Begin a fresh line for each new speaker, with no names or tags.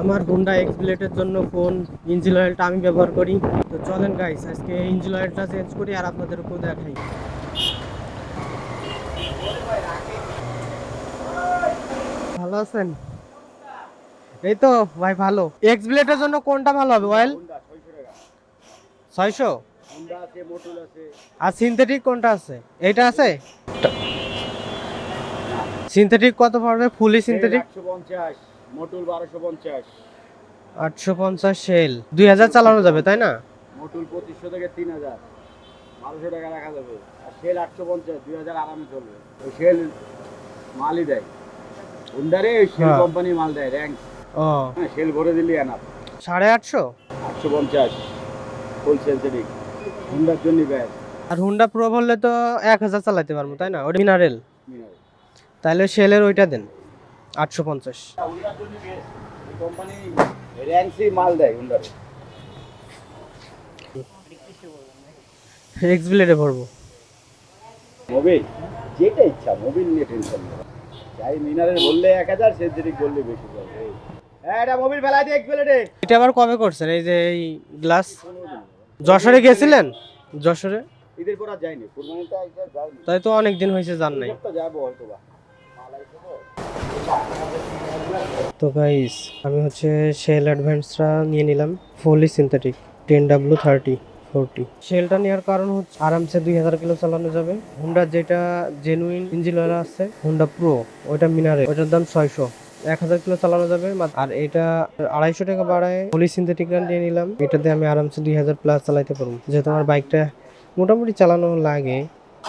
আমার Honda x ব্লেডের জন্য কোন ইঞ্জিন অয়েলটা আমি ব্যবহার করি। তো চলেন গাইস আজকে ইঞ্জিন অয়েলটা চেঞ্জ করি আর আপনাদেরকেও দেখাই। ভালো আছেন? এই তো ভাই ভালো। এক্স ব্লেডের জন্য কোনটা ভালো হবে অয়েল
ছয়শো?
আর সিনথেটিক কোনটা আছে? এইটা আছে? সিনথেটিক কত পড়বে? ফুলি সিনথেটিক
মোটুল বারোশো পঞ্চাশ।
আটশো পঞ্চাশ সেল। দুই হাজার চালানো যাবে তাই না?
মোটুল পঁচিশশো থেকে তিন হাজার। বারোশো টাকা রাখা যাবে। আর পঞ্চাশ দুই হাজার আরামে চলবে। ওই সেল মালই দেয়। হুন্ডারে ওই সেল
হ্যাঁ।
কোম্পানি মাল দেয় র্যাঙ্ক
ও।
হ্যাঁ সেল ভরে দিলি
আটশো?
আটশো পঞ্চাশ ফুল সেন্সিটিভ হুন্ডার জন্য ব্যাস
আর হুন্ডা প্রো বললে তো এক হাজার চালাতে পারব তাই না? ওটা মিনারেল তাহলে সেলের ওইটা দেন। আটশো পঞ্চাশ।
মাল দেয়
এক্স ব্লেডে ভরবো।
মোবিল যেটা ইচ্ছা মোবিল নিয়ে টেনশন যাই মিনারের বললে এক হাজার সেন্সিটিভ বললে বেশি যাবে হ্যাঁ এটা মোবিল ফেলাই দিয়ে এক প্লেটে
এটা আবার কবে করছেন? এই যে এই গ্লাস যশোরে গেছিলেন? যশোরে?
ঈদের পর আর যাইনি। কুরবানিতে যাইনি।
তাই তো অনেক দিন হয়েছে জান নাই।
তো যাব হয়তো বা
তো গাইস আমি হচ্ছে শেল অ্যাডভান্সটা নিয়ে নিলাম fully synthetic ten W thirty forty শেলটা নেওয়ার কারণ হচ্ছে আরামসে দুই হাজার কিলো চালানো যাবে। হুন্ডার যেটা জেনুইন ইঞ্জিন অয়েল আছে হুন্ডা প্রো ওইটা মিনারে, ওইটার দাম ছয়শো। এক হাজার কিলো চালানো যাবে আর এটা আড়াইশো টাকা বাড়ায় ফুলি সিনথেটিকটা নিয়ে নিলাম। এটাতে আমি আরামসে দুই হাজার প্লাস চালাইতে পারব। যেহেতু আমার বাইকটা মোটামুটি চালানো লাগে